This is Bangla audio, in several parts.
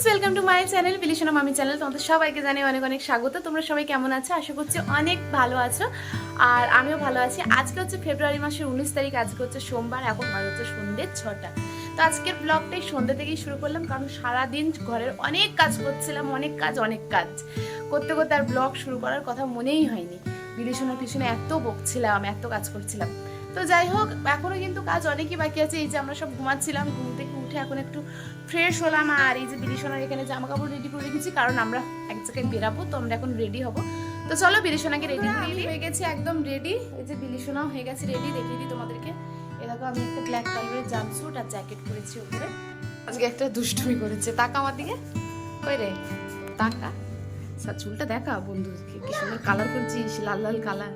Friends welcome to my channel বিলিশনা মামি চ্যানেল তোমাদের সবাইকে জানাই অনেক অনেক স্বাগত। তোমরা সবাই কেমন আছো? আশা করছি অনেক ভালো আছো। আর আমিও ভালো আছি। আজকে হচ্ছে ফেব্রুয়ারি মাসের উনিশ তারিখ, আজকে হচ্ছে সোমবার, এখন বাজে হচ্ছে সন্ধ্যে ছটা। তো আজকের ব্লগটাই সন্ধ্যে থেকেই শুরু করলাম, কারণ সারাদিন ঘরের অনেক কাজ করছিলাম, অনেক কাজ অনেক কাজ। করতে করতে আর ব্লগ শুরু করার কথা মনেই হয়নি। বিলিশনার পিছনে এত বকছিলাম, এত কাজ করছিলাম। তো যাই হোক, এখনও কিন্তু কাজ অনেকই বাকি আছে। এই যে আমরা সব ঘুমাচ্ছিলাম, ঘুম থেকে উঠে এখন একটু ফ্রেশ হলাম আর এই যে বিলিশনার এখানে জামা কাপড় রেডি করে রেখেছি কারণ আমরা এক জায়গায় বেরাবো তো আমরা এখন রেডি হব। তো চলো বিলিশনাকে রেডি করে হয়ে গেছি একদম রেডি এই যে বিলিশনাও হয়ে গেছে রেডি দেখিয়ে দিই তোমাদেরকে। এ দেখো আমি একটা ব্ল্যাক কালারের জাম্পস্যুট আর জ্যাকেট পরেছি উপরে। আজকে একটা দুষ্টুমি করেছে। তাকা আমার দিকে। কই রে? তাকা। আচ্ছা চুলটা দেখা বন্ধু। কি কি সুন্দর কালার করছিস লাল লাল কালার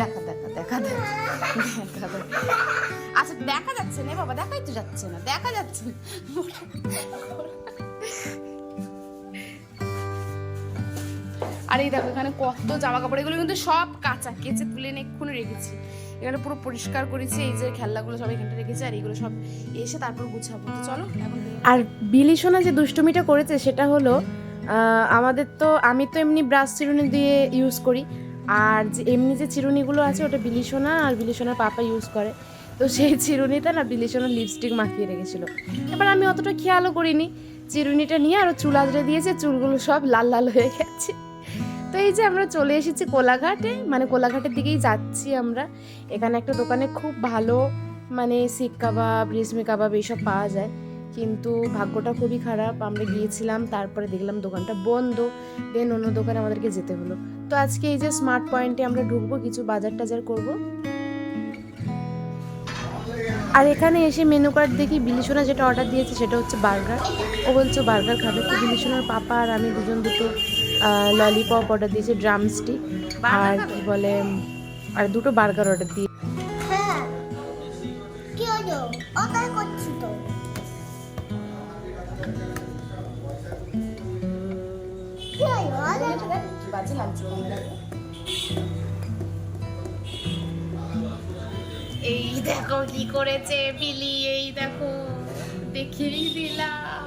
দেখা দেখা দেখা দেখা আচ্ছা দেখা যাচ্ছে না বাবা, দেখাই তো যাচ্ছে না, দেখা যাচ্ছে না। আর এই দেখো, এখানে কত জামা কাপড় এগুলো কিন্তু সব কাঁচা, কেচে তুলে এনে এক্ষুনি রেখেছি। এখানে পুরো পরিষ্কার করেছি, এই যে খেলনাগুলো সব এখানটা রেখেছি, আর এইগুলো সব এসে তারপর গুছাবো। তো চলো আর বিলি সোনা যে দুষ্টুমিটা করেছে, সেটা হলো আমাদের তো, আমি তো এমনি ব্রাশ চিরুনি দিয়ে ইউজ করি আর যে এমনি যে চিরুনিগুলো আছে, ওটা বিলিসোনা আর বিলিসোনার পাপা ইউজ করে। তো সেই চিরুনিতে না বিলিসোনার লিপস্টিক মাখিয়ে রেখেছিল। এবার আমি অতটা খেয়ালও করিনি। চিরুনিটা নিয়ে আরও চুল আজরে দিয়েছে, চুলগুলো সব লাল লাল হয়ে গেছে। তো এই যে আমরা চলে এসেছি কোলাঘাটে মানে কোলাঘাটের দিকেই যাচ্ছি আমরা। এখানে একটা দোকানে খুব ভালো মানে শিক কাবাব, রেশমি কাবাব এইসব পাওয়া যায়। কিন্তু ভাগ্যটা খুবই খারাপ। আমরা গিয়েছিলাম তারপরে দেখলাম দোকানটা বন্ধ। দেন অন্য দোকানে আমাদেরকে যেতে হলো। তো আজকে এই যে স্মার্ট পয়েন্টে আমরা ঢুকবো কিছু বাজার টাজার করব। আর এখানে এসে মেনু কার্ড দেখি বিলিসোনা যেটা অর্ডার দিয়েছে সেটা হচ্ছে বার্গার। ও বলছে বার্গার খাবে তো বিলিসোনার পাপা আর আমি দুজন দুটো ললিপপ অর্ডার দিয়েছি ড্রামস্টিক আর কি বলে আর দুটো বার্গার অর্ডার দিয়ে বাজে লাগছে এই দেখো কি করেছে বিলি, এই দেখো, দেখিয়ে দিলাম।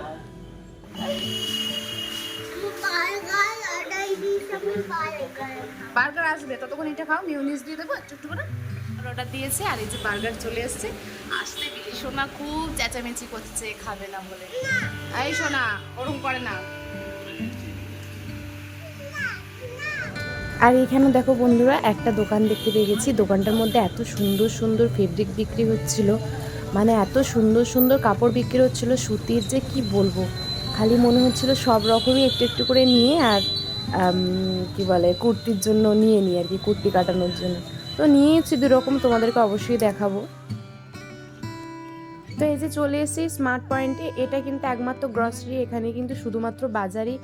বার্গার আসবে, ততক্ষণ এটা খাও মিউনিস দিয়ে দেবো, একটু একটু করে। আর অর্ডার দিয়েছে, আর এই যে বার্গার চলে এসছে। আসতে বিলি সোনা খুব চেঁচামেচি করছে, খাবে না বলে। এই সোনা, ওরকম করে না। আর এখানে দেখো বন্ধুরা, একটা দোকান দেখতে পেয়ে গেছি। দোকানটার মধ্যে এত সুন্দর সুন্দর ফেব্রিক বিক্রি হচ্ছিল। মানে এত সুন্দর সুন্দর কাপড় বিক্রি হচ্ছিল। সুতির যে কি বলব? খালি মনে হচ্ছিল সব রকমই একটু একটু করে নিয়ে আর কি বলে, কুর্তির জন্য নিয়ে নিই আর কি, কুর্তি কাটানোর জন্য। তো নিয়েছি দু রকম তোমাদেরকে অবশ্যই দেখাবো। তো এই যে চলে এসেছি স্মার্ট পয়েন্টে এটা কিন্তু একমাত্র গ্রসারি এখানে কিন্তু শুধুমাত্র বাজারই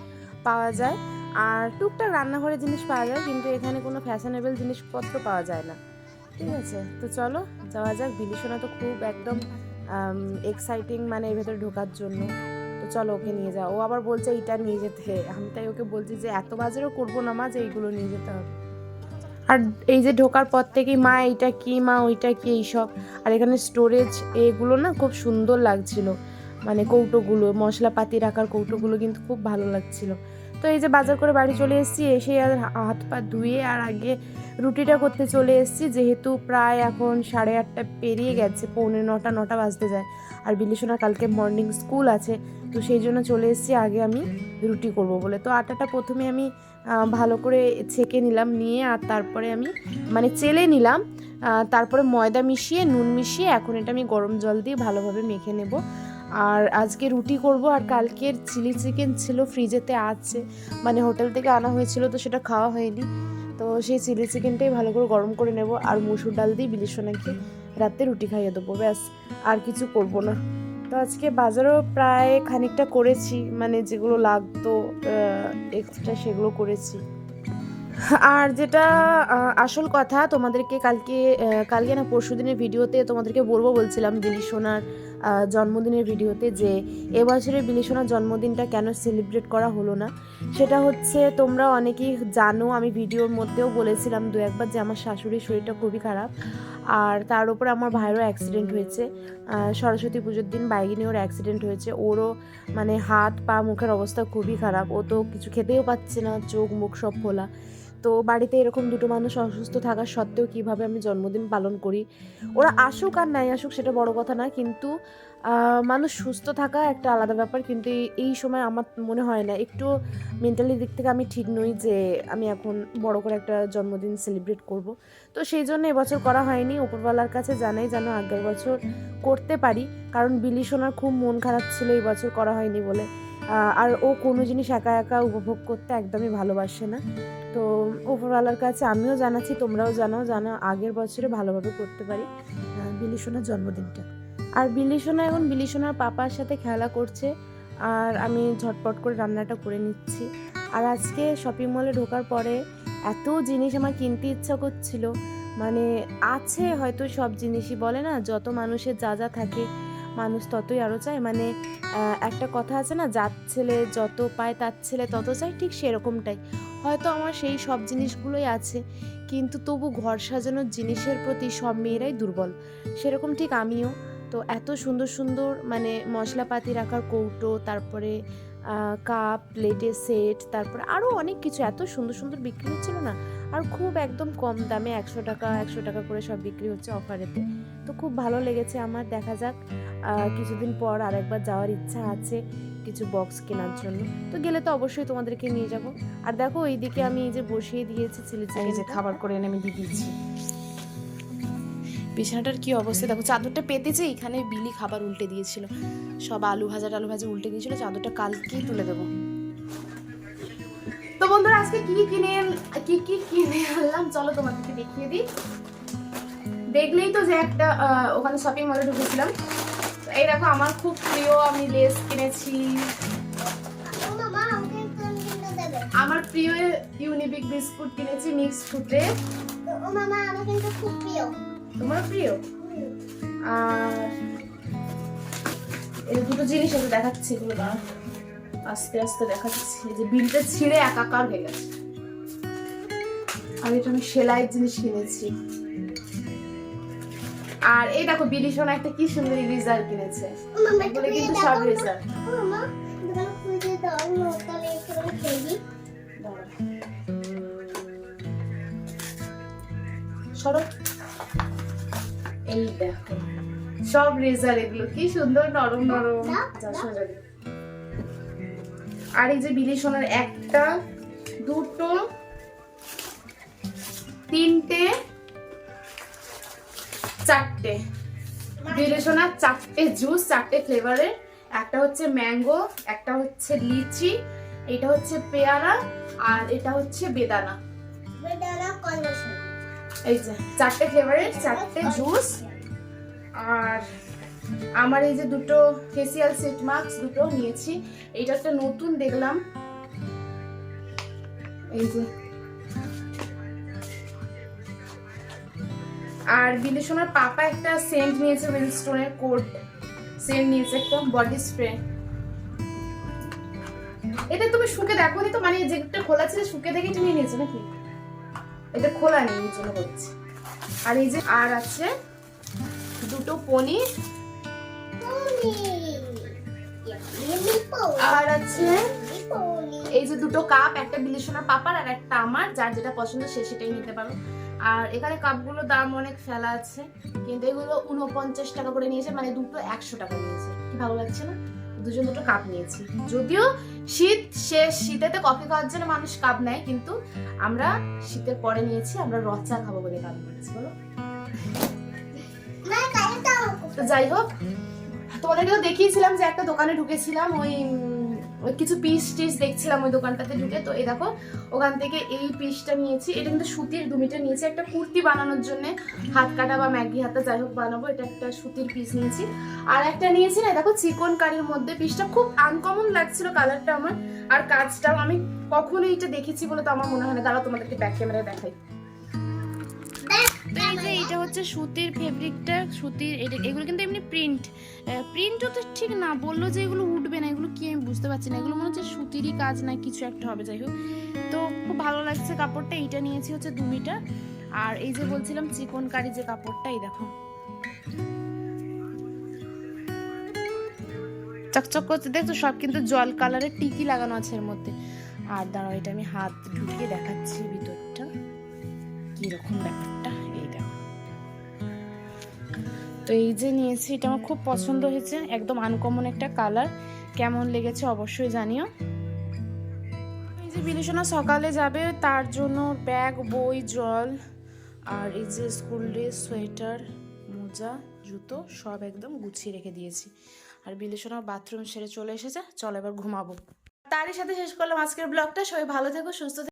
পাওয়া যায়। আর টুকটাক রান্নাঘরের জিনিস পাওয়া যায়, কিন্তু এখানে কোনো ফ্যাশনেবল জিনিসপত্র পাওয়া যায় না। ঠিক আছে, তো চলো, যাওয়া যাক। বিলিসোনা তো খুব একদম এক্সাইটিং মানে এর ভেতরে ঢোকার জন্য। তো চলো ওকে নিয়ে যাও। ও আবার বলছে এইটা নিয়ে যেতে। আমি তাই ওকে বলছি যে এত বাজারও করব না মা যে এইগুলো নিয়ে যেতে হবে। আর এই যে ঢোকার পর থেকেই মা এইটা কি, মা ওইটা কি, এইসব। আর এখানে স্টোরেজ এগুলো না খুব সুন্দর লাগছিল। মানে কৌটোগুলো, মশলাপাতি রাখার কৌটোগুলো কিন্তু খুব ভালো লাগছিল। তো এই যে বাজার করে বাড়ি চলে এসেছি এসে আর হাত পা ধুয়ে আর আগে রুটিটা করতে চলে এসেছি। যেহেতু প্রায় এখন সাড়ে আটটা পেরিয়ে গেছে, পৌনে নটা নটা বাজতে যায়। আর বিলিসোনার কালকে মর্নিং স্কুল আছে, তো সেই জন্য চলে এসেছি আগে আমি রুটি করব বলে। তো আটাটা প্রথমে আমি ভালো করে ছেঁকে নিলাম, নিয়ে আর তারপরে আমি মানে চেলে নিলাম তারপরে ময়দা মিশিয়ে, নুন মিশিয়ে এখন এটা আমি গরম জল দিয়ে ভালোভাবে মেখে নেব। আর আজকে রুটি করব আর কালকের চিলি চিকেন ছিল ফ্রিজেতে আছে। মানে হোটেল থেকে আনা হয়েছিল তো সেটা খাওয়া হয়নি। তো সেই চিলি চিকেনটাই ভালো করে গরম করে নেব আর মুসুর ডাল দিয়ে বিলিশোনাকে রাতে রুটি খাইয়ে দেবো ব্যাস আর কিছু করব না। তো আজকে বাজারও প্রায় খানিকটা করেছি মানে যেগুলো লাগতো এক্সট্রা সেগুলো করেছি। আর যেটা আসল কথা তোমাদেরকে কালকে কালকে না পরশু দিনের ভিডিওতে তোমাদেরকে বলব বলছিলাম দিলি সোনার আহ, জন্মদিনের ভিডিওতে যে এবছরের বিলিসোনার জন্মদিনটা কেন সেলিব্রেট করা হলো না, সেটা হচ্ছে তোমরা অনেকেই জানো, আমি ভিডিওর মধ্যেও বলেছিলাম দু একবার যে আমার শাশুড়ির শরীরটা খুবই খারাপ আর তার উপর আমার ভাইয়েরও অ্যাক্সিডেন্ট হয়েছে। সরস্বতী পুজোর দিন বাইকে নিয়ে ওর অ্যাক্সিডেন্ট হয়েছে, ওরও মানে হাত, পা, মুখের অবস্থা খুবই খারাপ, ও তো কিছু খেতেও পাচ্ছে না, চোখ, মুখ সব ফোলা। তো বাড়িতে এরকম দুটো মানুষ অসুস্থ থাকা সত্ত্বেও কীভাবে আমি জন্মদিন পালন করি? ওরা আসুক আর নাই আসুক সেটা বড় কথা না, কিন্তু মানুষ সুস্থ থাকা একটা আলাদা ব্যাপার। কিন্তু এই- সময় আমার মনে হয় না, একটু মেন্টালি দিক থেকে আমি ঠিক নই যে আমি এখন বড় করে একটা জন্মদিন সেলিব্রেট করব। তো সেই জন্য এবছর করা হয়নি। উপরওয়ালার কাছে জানাই যেন আগের বছর করতে পারি, কারণ বিলি সোনার খুব মন খারাপ ছিল এই বছর করা হয়নি বলে। আর ও কোনো জিনিস একা একা উপভোগ করতে একদমই ভালোবাসে না। তো ওপরওয়ালার কাছে আমিও জানাচ্ছি তোমরাও জানাও জানা আগের বছরে ভালোভাবে করতে পারি আহ, বিলি সোনার জন্মদিনটা। আর বিলি সোনা এখন বিলি সোনার পাপার সাথে খেলা করছে আর আমি ঝটপট করে রান্নাটা করে নিচ্ছি। আর আজকে শপিং মলে ঢোকার পরে এত জিনিস আমার কিনতে ইচ্ছা করছিল মানে আছে হয়তো সব জিনিসই বলে না যত মানুষের যা যা থাকে মানুষ ততই আরও চায়। মানে একটা কথা আছে না, যার ছেলে যত পায় তার ছেলে তত চায়, ঠিক সেরকমটাই। হয়তো আমার সেই সব জিনিসগুলোই আছে, কিন্তু তবু ঘর সাজানোর জিনিসের প্রতি সব মেয়েরাই দুর্বল। সেরকম ঠিক আমিও। তো এত সুন্দর সুন্দর মানে মশলাপাতি রাখার কৌটো, তারপরে কাপ প্লেটের সেট, তারপরে আরও অনেক কিছু, এত সুন্দর সুন্দর বিক্রি হচ্ছিল না। আর খুব একদম কম দামে একশো টাকা একশো টাকা করে সব বিক্রি হচ্ছে অফারেতে। খুব ভালো লেগেছে আমার দেখা যাক কিছুদিন পর আরেকবার যাওয়ার ইচ্ছা আছে কিছু বক্স কেনার জন্য। তো গেলে তো অবশ্যই তোমাদেরকে নিয়ে যাব। আর দেখো এইদিকে আমি এই যে বসিয়ে দিয়েছি চিলি এই যে খাবার করে এনে আমি দিয়ে দিচ্ছি বিছানাটার কি অবস্থা? দেখো চাদরটা পেতেছে এখানে বিলি খাবার উল্টে দিয়েছিল। সব আলু ভাজা টালু ভাজা উল্টে দিয়েছিল চাদরটা কালকেই তুলে দেবো। তো বন্ধুরা আজকে কি কি কিনে কি কি কিনে আনলাম? চলো তোমাদেরকে দেখিয়ে দিই। দেখলেই তো যে একটা ওখানে শপিং মলে ঢুকেছিলাম। এই দেখো, আমার খুব প্রিয়, আমি লেস কিনেছি। আমার প্রিয় ইউনিবিক বিস্কুট কিনেছি মিক্স প্রিয় তোমার প্রিয়? আর এই দুটো জিনিস আমি দেখাচ্ছি এগুলো আস্তে আস্তে দেখাচ্ছি। যে বিলটা ছিঁড়ে একাকার হয়ে গেছে। আর এটা আমি সেলাইয়ের জিনিস কিনেছি। আর এই দেখো বিলি সোনা একটা কি সুন্দর ইরেজার কিনেছে। এগুলো কিন্তু সব তো। রেজার ও মামা দোকানে খুলে দাও আমি তাহলে একটু আমি খেলি। সরো। এই দেখো সব রেজার এগুলো কি সুন্দর নরম নরম। আর এই যে বিলি সোনার একটা দুটো তিনটে চারটে। বিলি সোনার চারটে জুস চারটে ফ্লেভারের একটা হচ্ছে ম্যাঙ্গো একটা হচ্ছে লিচি এটা হচ্ছে পেয়ারা আর এটা হচ্ছে বেদানা। বেদানা এই যে চারটে ফ্লেভারের চারটে জুস আর আমার এই যে দুটো ফেসিয়াল সেট মাস্ক দুটো নিয়েছি। এইটা একটা নতুন দেখলাম। এই যে আর বিদেশনার পাপা একটা সেন্ট নিয়েছে উইলস্টোনের কোট সেন্ট নিয়েছে একটা বডি স্প্রে। এটা তুমি শুকে দেখো তো মানে যেটা খোলা ছিল শুকে দেখে তুমি নিয়েছো নাকি? এটা খোলা নেই জন্য বলছি। আর এই যে আর আছে, দুটো পনির আর আছে, এই যে দুটো কাপ, একটা বিলিশনার পাপার আর একটা আমার, যার যেটা পছন্দ সে সেটাই নিতে পারো। আর এখানে কাপগুলোর দাম অনেক ফেলা আছে কিন্তু এগুলো উনপঞ্চাশ টাকা করে নিয়েছে মানে দুটো একশো টাকা নিয়েছে। কি ভালো লাগছে না? দুজন দুটো কাপ নিয়েছি। যদিও শীত শেষ শীতেতে কফি খাওয়ার জন্য মানুষ কাপ নেয় কিন্তু আমরা শীতের পরে নিয়েছি আমরা রচা খাব বলে কাপ নিয়েছি বলো। যাই হোক তোমাদেরকে তো দেখিয়েছিলাম যে একটা দোকানে ঢুকেছিলাম, ওই ওই কিছু পিস টিস দেখছিলাম ওই দোকানটাতে ঢুকে। তো এই দেখো, ওখান থেকে এই পিসটা নিয়েছি। এটা কিন্তু সুতির দু মিটার নিয়েছি, একটা কুর্তি বানানোর জন্য। হাত কাটা বা ম্যাগি হাতে যাই হোক বানাবো, এটা একটা সুতির পিস নিয়েছি। আর একটা নিয়েছি না দেখো, চিকন কারির মধ্যে পিসটা খুব আনকমন লাগছিল কালারটা আমার। আর কাজটাও আমি কখনো এটা দেখেছি বলে তো আমার মনে হয় না। দাঁড়াও তোমাদেরকে ব্যাক ক্যামেরা দেখাই। তো এই যে এটা হচ্ছে সুতির ফেব্রিকটা, সুতির এটা- এগুলো কিন্তু এমনি প্রিন্ট প্রিন্টও তো ঠিক না, বলল যে এগুলো উঠবে না, এগুলো কি আমি বুঝতে পারছি না, এগুলো মনে হচ্ছে সুতিরই কাজ না, কিছু একটা হবে, যাই হোক। তো খুব ভালো লাগছে কাপড়টা, এইটা নিয়েছি হচ্ছে দু মিটার। আর এই যে বলছিলাম চিকন কারি যে কাপড়টা, এই দেখো। চকচক করতে দেখছ, সব কিন্তু জল কালারের টিকি লাগানো আছে এর মধ্যে। আর দাঁড়াও, এটা আমি হাত ঢুকিয়ে দেখাচ্ছি ভিতরটা। কীরকম ব্যাপারটা। তো এই যে নিয়েছি, এটা আমার খুব পছন্দ হয়েছে। একদম আনকমন একটা কালার কেমন লেগেছে অবশ্যই জানিও। এই যে বিলিসোনা সকালে যাবে, তার জন্য ব্যাগ বই, জল, আর এই যে স্কুল ড্রেস সোয়েটার মোজা, জুতো, সব একদম গুছিয়ে রেখে দিয়েছি। আর বিলিসোনা বাথরুম সেরে চলে এসেছে, চল এবার ঘুমাবো। তারই সাথে শেষ করলাম আজকের ব্লগটা সবাই ভালো থেকো, সুস্থ